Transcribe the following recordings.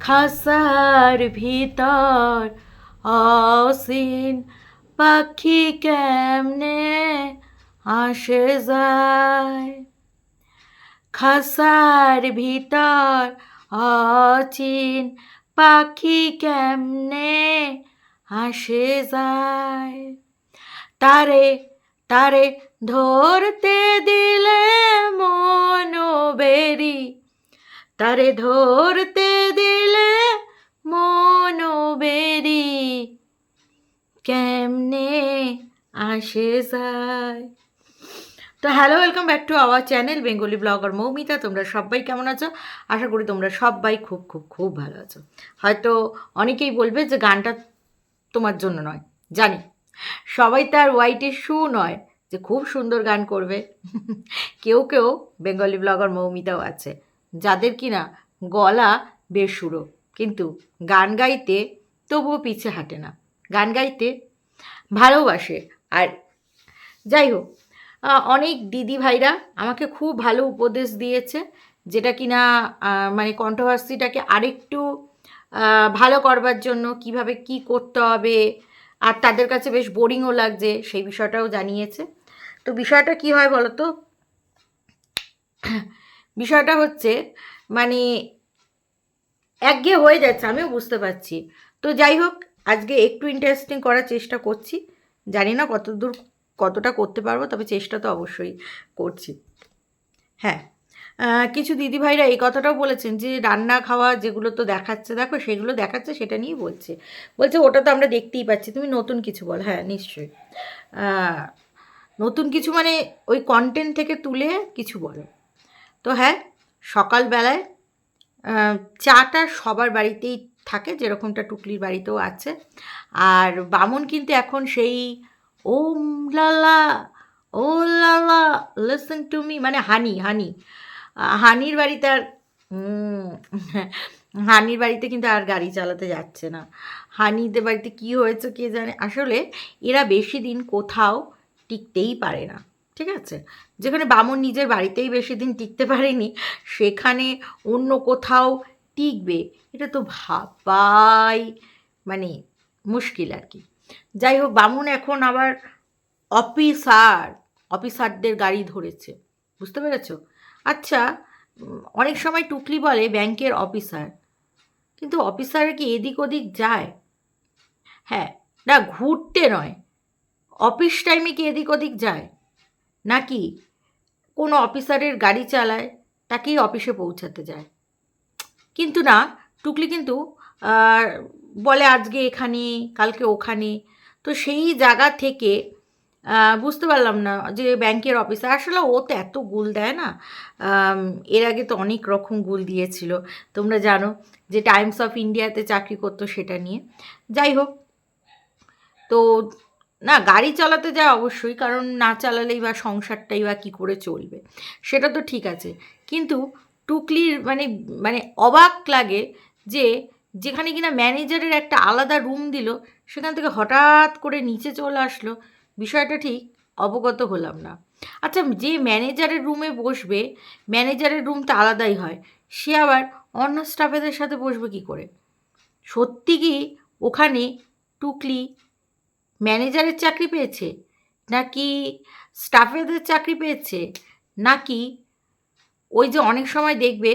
খাসার ভিতর অসীন পাখি কেমনে আসে যায়? খাসার ভিতর অচিন পাখি কেমনে আসে যায়? তারে তারে ধরতে দিলে মনোবেরি তারে ধরতে মনোবেরি কেমনে আসে যায়। তো hello welcome back to our channel Bengali blogger Moumita তোমরা সবাই কেমন আছো? আশা করি তোমরা সবাই খুব খুব খুব ভালো আছো। হয়তো অনেকেই বলবে যে গানটা তোমার জন্য নয়, জানি। সবাই তার হোয়াইটের শু নয় যে খুব সুন্দর গান করবে। কেউ কেউ বেঙ্গলি ব্লগার মৌমিতাও আছে, যাদের কিনা গলা বেসুরো। কিন্তু গান গাইতে তবুও পিছে হাঁটে না। গান গাইতে ভালোবাসে। আর যাই হোক অনেক দিদি ভাইরা আমাকে খুব ভালো উপদেশ দিয়েছে যেটা কি না মানে কন্ট্রোভার্সিটাকে আরেকটু ভালো করবার জন্য কীভাবে কি করতে হবে। আর তাদের কাছে বেশ বোরিংও লাগছে, সেই বিষয়টাও জানিয়েছে। তো বিষয়টা কি হয় বলো তো বিষয়টা হচ্ছে মানে একঘেয়ে হয়ে যাচ্ছে, আমিও বুঝতে পারছি। তো যাই হোক, আজকে একটু ইন্টারেস্টিং করার চেষ্টা করছি। জানি না কতদূর কতটা করতে পারব, তবে চেষ্টা তো অবশ্যই করছি। হ্যাঁ কিছু দিদিভাইরা এই কথাটাও বলেছেন যে, রান্না খাওয়া যেগুলো তো দেখাচ্ছে, দেখো সেগুলো দেখাচ্ছে, সেটা নিয়েই বলছে। বলছে, ওটা তো আমরা দেখতেই পাচ্ছি, তুমি নতুন কিছু বল। হ্যাঁ নিশ্চয়ই। নতুন কিছু মানে ওই কন্টেন্ট থেকে তুলে কিছু বলো। তো হ্যাঁ সকালবেলায় চাটা সবার বাড়িতেই থাকে, যেরকমটা টুকলির বাড়িতেও আছে। আর বামন কিন্তু এখন সেই ওম লালা ও লালা লিসন টু মি মানে হানি হানি। হানির বাড়িতে আর হানির বাড়িতে কিন্তু আর গাড়ি চালাতে যাচ্ছে না। হানিদের বাড়িতে কি হয়েছে কে জানে? আসলে এরা বেশি দিন কোথাও টিকতেই পারে না। ঠিক আছে? যেখানে বামন নিজের বাড়িতেই বেশি দিন টিকতে পারেনি, সেখানে অন্য কোথাও টিকবে? এটা তো ভাবাই মানে মুশকিল আর কি। যাই হোক, বামুন এখন আবার অফিসার, অফিসারদের গাড়ি ধরেছে। বুঝতে পেরেছ? আচ্ছা অনেক সময় টুকলি বলে ব্যাংকের অফিসার, কিন্তু অফিসার কি এদিক ওদিক যায়? হ্যাঁ না, ঘুরতে নয়। অফিস টাইমে কি এদিক ওদিক যায়? নাকি কোনো অফিসারের গাড়ি চালায়, তাকেই অফিসে পৌঁছাতে যায়? কিন্তু না, টুকলি কিন্তু বলে আজকে এখানে, কালকে ওখানে। তো সেই জায়গা থেকে বুঝতে পারলাম না যে ব্যাংকের অফিসার আসলে ও তো এত গুল দেয় না। এর আগে তো অনেক রকম গুল দিয়েছিল। তোমরা জানো যে টাইমস অফ ইন্ডিয়াতে চাকরি করতো সেটা নিয়ে। যাই হোক, তো না, গাড়ি চালাতে যায় অবশ্যই, কারণ না চালালেই বা সংসারটাই বা কী করে চলবে। সেটা তো ঠিক আছে। কিন্তু টুকলির মানে মানে অবাক লাগে যে, যেখানে কিনা ম্যানেজারের একটা আলাদা রুম দিল, সেখান থেকে হঠাৎ করে নিচে চলে আসলো। বিষয়টা ঠিক অবগত হলাম না। আচ্ছা যে ম্যানেজারের রুমে বসবে, ম্যানেজারের রুমটা আলাদাই হয়, সে আবার অন্য স্টাফেদের সাথে বসবে কি করে? সত্যি কি ওখানে টুকলি ম্যানেজারের চাকরি পেয়েছে? নাকি স্টাফেদের চাকরি পেয়েছে? নাকি ওই যে অনেক সময় দেখবে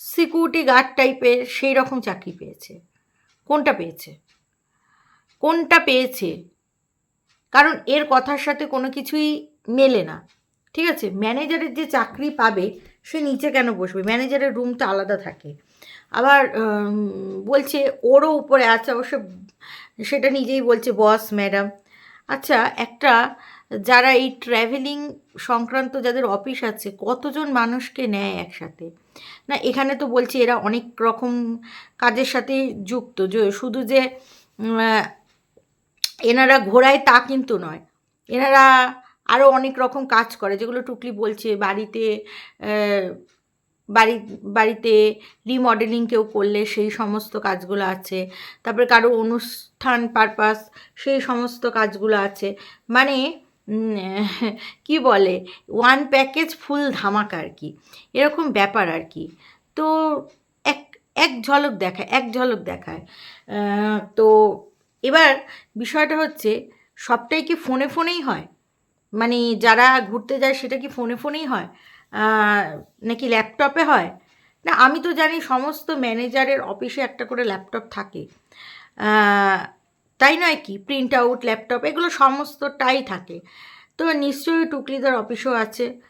সিকিউরিটি গার্ড টাইপের সেই রকম চাকরি পেয়েছে। কোনটা পেয়েছে? কোনটা পেয়েছে? কারণ এর কথার সাথে কোনো কিছুই মেলে না। ঠিক আছে? ম্যানেজারের যে চাকরি পাবে, সে নিচে কেন বসবে? ম্যানেজারের রুমটা আলাদা থাকে। আবার বলছে ওরও উপরে আছে, অবশ্য সেটা নিজেই বলছে, বস, ম্যাডাম। আচ্ছা একটা যারা এই ট্র্যাভেলিং সংক্রান্ত যাদের অফিস আছে, কতজন মানুষকে নেয় একসাথে? না, এখানে তো বলছে এরা অনেক রকম কাজের সাথে যুক্ত শুধু যে এনারা ঘোরায় তা কিন্তু নয়, এনারা আরও অনেক রকম কাজ করে, যেগুলো টুকলি বলছে, বাড়িতে বাড়ি, বাড়িতে রিমডেলিং কেউ করলে সেই সমস্ত কাজগুলো আছে। তারপরে কারও অনুষ্ঠান পারপাস সেই সমস্ত কাজগুলো আছে। মানে কি বলে ওয়ান প্যাকেজ ফুল ধামাকা আর কি। এরকম ব্যাপার আর কি। তো এক এক ঝলক দেখায়, এক ঝলক দেখায়। তো এবার বিষয়টা হচ্ছে, সবটাই কি ফোনে ফোনেই হয়? মানে যারা ঘুরতে যায় সেটা কি ফোনে ফোনেই হয়? নাকি ল্যাপটপে হয়? না, আমি তো জানি সমস্ত ম্যানেজারের অফিসে একটা করে ল্যাপটপ থাকে। তাই নয় কি? প্রিন্ট আউট ল্যাপটপ, এগুলো সমস্তটাই থাকে। তো নিশ্চয়ই টুকলিদার অফিসও আছে।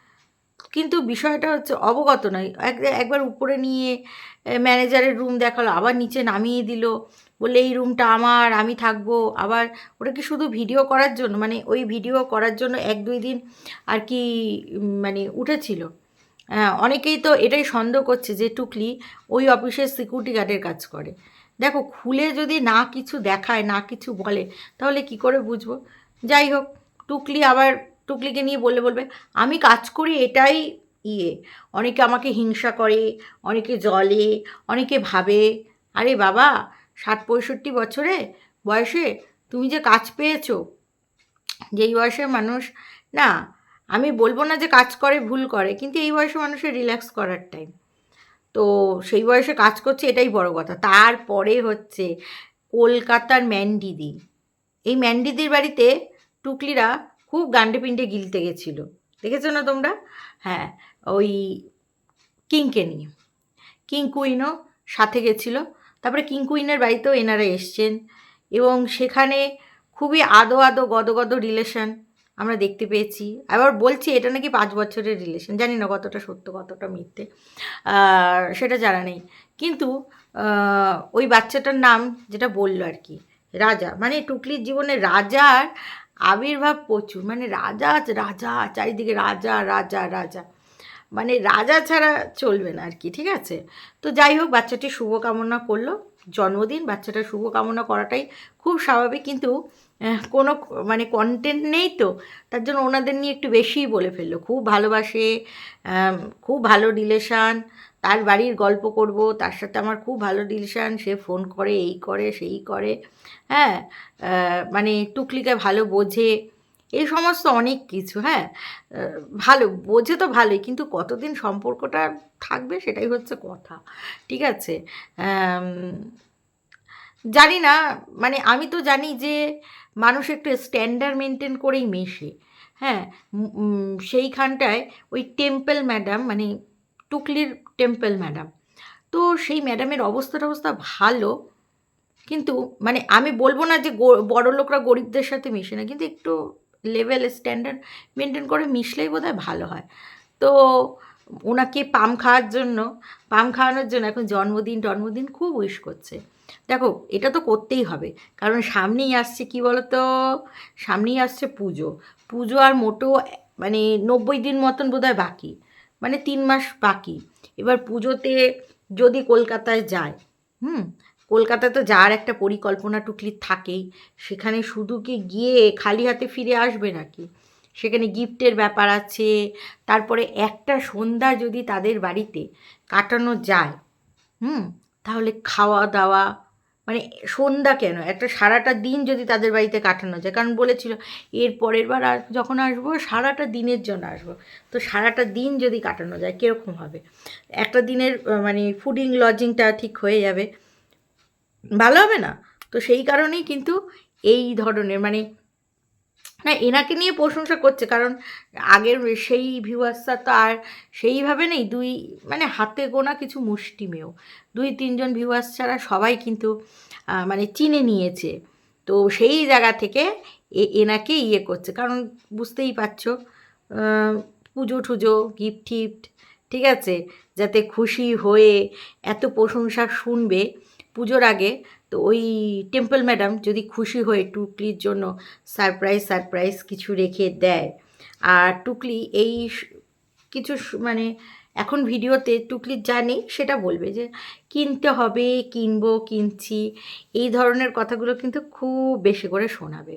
কিন্তু বিষয়টা হচ্ছে অবগত নয়। এক- একবার উপরে নিয়ে ম্যানেজারের রুম দেখাল, আবার নিচে নামিয়ে দিল। বললে এই রুমটা আমার আমি থাকব। আবার ওটা কি শুধু ভিডিও করার জন্য? মানে ওই ভিডিও করার জন্য এক দুই দিন আর কি মানে উঠেছিল। আহ, অনেকেই তো এটাই সন্দেহ করছে যে টুকলি ওই অফিসের সিকিউরিটি গার্ডের কাজ করে। দেখো খুলে যদি না কিছু দেখায় না কিছু বলে তাহলে কি করে বুঝব? যাই হোক টুকলি আবার টুকলিকে নিয়ে বললে বলবে আমি কাজ করি এটাই ইয়ে। অনেকে আমাকে হিংসা করে অনেকে জলে অনেকে ভাবে আরে বাবা ষাট পঁয়ষট্টি বছরে বয়সে তুমি যে কাজ পেয়েছ, যেই বয়সে মানুষ, না, আমি বলব না যে কাজ করে, ভুল করে, কিন্তু এই বয়সে মানুষের রিল্যাক্স করার টাইম তো সেই বয়সে কাজ করছে, এটাই বড় কথা। তারপরে হচ্ছে কলকাতার ম্যান্ডিদি। এই ম্যান্ডিদির বাড়িতে টুকলিরা খুব গান্ডে পিণ্ডে গিলতে গেছিল। দেখেছ না তোমরা? হ্যাঁ ওই কিংকে নিয়ে। কিং কুইনও সাথে গেছিল। তারপরে কিং কুইনের বাড়িতেও এনারা এসছেন এবং সেখানে খুবই আদো আদো গদগদ রিলেশন আমরা দেখতে পেয়েছি। আবার বলছি, এটা নাকি পাঁচ বছরের রিলেশন জানি না কতটা সত্য, কতটা মিথ্যে সেটা জানা নেই। কিন্তু ওই বাচ্চাটার নাম যেটা বলল আর কি, রাজা মানে টুকলির জীবনে রাজার আবির্ভাব প্রচুর মানে রাজা রাজা, চারিদিকে রাজা রাজা রাজা। মানে রাজা ছাড়া চলবে না আর কি, ঠিক আছে? তো যাই হোক, বাচ্চাটি শুভকামনা করল, জন্মদিন, বাচ্চাটার শুভকামনা করাটাই খুব স্বাভাবিক, কিন্তু কোনো মানে কন্টেন্ট নেই তো, তার জন্য ওনাদের নিয়ে একটু বেশিই বলে ফেলল। খুব ভালোবাসে খুব ভালো রিলেশান তার বাড়ির গল্প করব, তার সাথে আমার খুব ভালো রিলেশান সে ফোন করে, এই করে, সেই করে হ্যাঁ? মানে টুকলিকে ভালো বোঝে এই সমস্ত অনেক কিছু হ্যাঁ? ভালো, বোঝে তো ভালোই, কিন্তু কতদিন সম্পর্কটা থাকবে সেটাই হচ্ছে কথা, ঠিক আছে? জানি না মানে আমি তো জানি যে মানুষ একটু স্ট্যান্ডার্ড মেনটেন করেই মেশে হ্যাঁ? সেইখানটায় ওই টেম্পল ম্যাডাম মানে টুকলির টেম্পল ম্যাডাম তো সেই ম্যাডামের অবস্থা টবস্থা ভালো, কিন্তু মানে আমি বলব না যে বড় লোকরা গরিবদের সাথে মেশে না, কিন্তু একটু লেভেল স্ট্যান্ডার্ড মেনটেন করে মিশলেই বোধহয় ভালো হয়। তো ওনাকে পাম খাওয়ার জন্য, পাম খাওয়ানোর জন্য এখন জন্মদিন জন্মদিন খুব উইশ করছে। দেখো, এটা তো করতেই হবে। কারণ সামনেই আসছে কি বলো তো সামনেই আসছে পুজো। পুজো আর মোটো মানে নব্বই দিন মতন বোধহয় বাকি। মানে তিন মাস বাকি। এবার পুজোতে যদি কলকাতায় যায়, হুম? কলকাতায় তো যাওয়ার একটা পরিকল্পনা টুকলি থাকেই। সেখানে শুধু কি গিয়ে খালি হাতে ফিরে আসবে নাকি? সেখানে গিফটের ব্যাপার আছে। তারপরে একটা সন্ধ্যা যদি তাদের বাড়িতে কাটানো যায়, হুম? তাহলে খাওয়া দাওয়া মানে সন্ধ্যা কেন? একটা সারাটা দিন যদি তাদের বাড়িতে কাটানো যায়। কারণ বলেছিল, এর পরের বার আর যখন আসব, সারাটা দিনের জন্য আসব। তো সারাটা দিন যদি কাটানো যায়, কীরকম হবে? একটা দিনের মানে ফুডিং লজিংটা ঠিক হয়ে যাবে। ভালো হবে না? তো সেই কারণেই কিন্তু এই ধরনের মানে না, এনাকে নিয়ে প্রশংসা করছে। কারণ আগের সেই ভিউয়ার্সটা তো আর সেইভাবে নেই। দুই মানে হাতে গোনা কিছু মুষ্টিমেয়। দুই, তিনজন ভিউয়ার্স ছাড়া সবাই কিন্তু মানে চিনে নিয়েছে। তো সেই জায়গা থেকে এনাকে ইয়ে করছে। কারণ বুঝতেই পারছ পুজো টুজো গিফট টিফট, ঠিক আছে? যাতে খুশি হয়ে এত প্রশংসা শুনবে। পুজোর আগে, তো ওই টেম্পল ম্যাডাম যদি খুশি হয়ে টুকলির জন্য সারপ্রাইজ সারপ্রাইজ কিছু রেখে দেয়। আর টুকলি এই কিছু মানে এখন ভিডিওতে টুকলি জানি সেটা বলবে যে, কিনতে হবে, কিনবো, কিনছি। এই ধরনের কথাগুলো কিন্তু খুব বেশি করে শোনাবে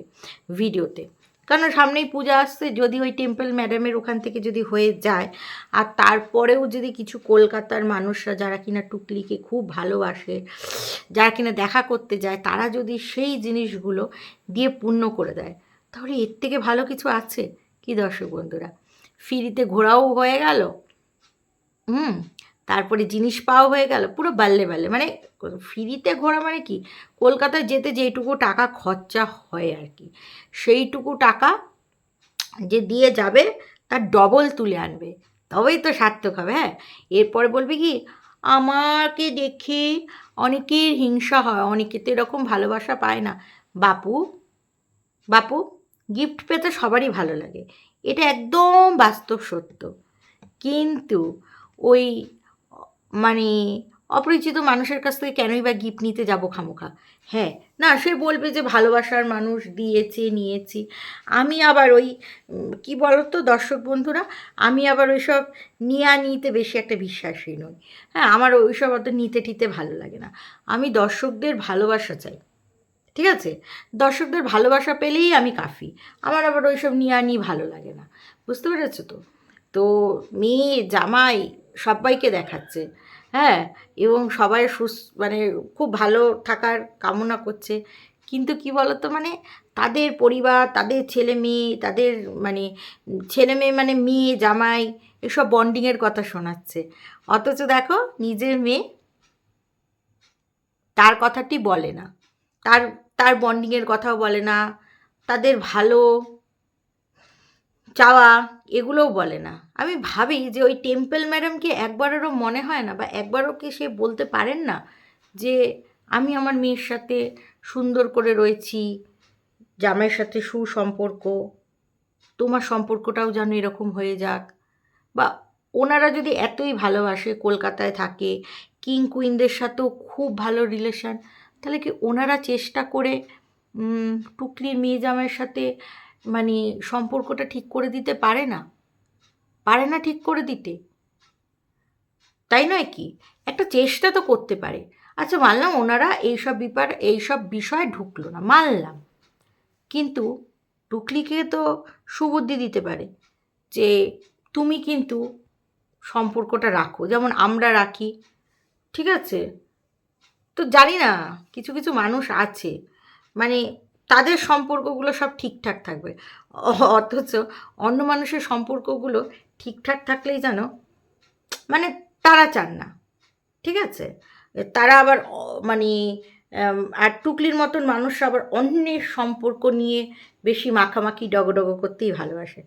ভিডিওতে। কারণ সামনেই পূজা আসছে, যদি ওই টেম্পল ম্যাডামের ওখান থেকে যদি হয়ে যায়, আর তারপরেও যদি কিছু কলকাতার মানুষরা যারা কিনা টুকলিকে খুব ভালোবাসে, যারা কিনা দেখা করতে যায়, তারা যদি সেই জিনিসগুলো দিয়ে পূর্ণ করে দেয়, তাহলে এর থেকে ভালো কিছু আছে? কি দর্শক বন্ধুরা? ফ্রিতে ঘোরাও হয়ে গেল? হুম? তারপরে জিনিস পাওয়া হয়ে গেল, পুরো বাল্লে বাল্লে। মানে ফ্রিতে ঘোরা মানে কি? কলকাতায় যেতে যেইটুকু টাকা খরচা হয় আর কি। সেইটুকু টাকা যে দিয়ে যাবে, তার ডবল তুলে আনবে। তবেই তো সার্থক হবে হ্যাঁ? এরপরে বলবে কি, আমাকে দেখে অনেকের হিংসা হয়, অনেকে তো এরকম ভালোবাসা পায় না। বাপু বাপু গিফট পেতে সবারই ভালো লাগে। এটা একদম বাস্তব সত্য। কিন্তু ওই মানে অপরিচিত মানুষের কাছ থেকে কেনই বা গিফট নিতে যাব খামোখা? হ্যাঁ না, সে বলবে যে ভালোবাসার মানুষ দিয়েছে, নিয়েছি। আমি আবার ওই কি বলতো দর্শক বন্ধুরা? আমি আবার ওইসব নিয়া নিতে বেশি একটা বিশ্বাসী নই। হ্যাঁ আমার ওইসব অত নিতে টিতে ভালো লাগে না। আমি দর্শকদের ভালোবাসা চাই। ঠিক আছে? দর্শকদের ভালোবাসা পেলেই আমি কাফি। আমার আবার ওইসব নিয়ে আনি ভালো লাগে না। বুঝতে পেরেছ তো? তো মেয়ে, জামাই সবাইকে দেখাচ্ছে। হ্যাঁ এবং সবাই সুস মানে খুব ভালো থাকার কামনা করছে। কিন্তু কি বলতো মানে তাদের পরিবার, তাদের ছেলে মেয়ে, তাদের মানে ছেলে মেয়ে মানে মেয়ে, জামাই এসব বন্ডিংয়ের কথা শোনাচ্ছে। অথচ দেখো, নিজের মেয়ে তার কথাটি বলে না। তার তার বন্ডিংয়ের কথাও বলে না। তাদের ভালো চাওয়া এগুলোও বলে না। আমি ভাবি যে ওই টেম্পল ম্যাডামকে একবারেরও মনে হয় না বা একবারও কি সে বলতে পারেন না যে আমি আমার মেয়ের সাথে সুন্দর করে রয়েছি জামাইয়ের সাথে সুসম্পর্ক তোমার সম্পর্কটাও যেন এরকম হয়ে যাক বা ওনারা যদি এতই ভালোবাসে কলকাতায় থাকে কিং কুইনদের সাথেও খুব ভালো রিলেশন তাহলে কি ওনারা চেষ্টা করে উম, টুকলির মেয়ে জামাইয়ের সাথে মানে সম্পর্কটা ঠিক করে দিতে পারে না। পারে না ঠিক করে দিতে। তাই নয় কি? একটা চেষ্টা তো করতে পারে। আচ্ছা মানলাম ওনারা এইসব ব্যাপার, এইসব বিষয় ঢুকলো না, মানলাম। কিন্তু টুকলিকে তো সুবুদ্ধি দিতে পারে যে তুমি কিন্তু সম্পর্কটা রাখো, যেমন আমরা রাখি, ঠিক আছে? তো জানি না, কিছু কিছু মানুষ আছে। মানে তাদের সম্পর্কগুলো সব ঠিকঠাক থাকবে। অথচ অন্য মানুষের সম্পর্কগুলো ঠিকঠাক থাকলেই যেন মানে তারা চান না। ঠিক আছে? তারা আবার মানে আর টুকলির মতন মানুষ আবার অন্যের সম্পর্ক নিয়ে বেশি মাখামাখি, ডগডগ করতেই ভালোবাসে।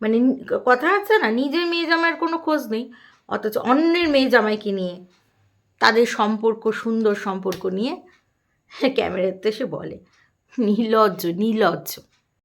মানে কথা আছে না? নিজের মেয়ে জামাইয়ের কোনো খোঁজ নেই। অথচ অন্যের মেয়ে জামাইকে নিয়ে, তাদের সম্পর্ক, সুন্দর সম্পর্ক নিয়ে ক্যামেরাতে সে বলে। নির্লজ্জ নির্লজ্জ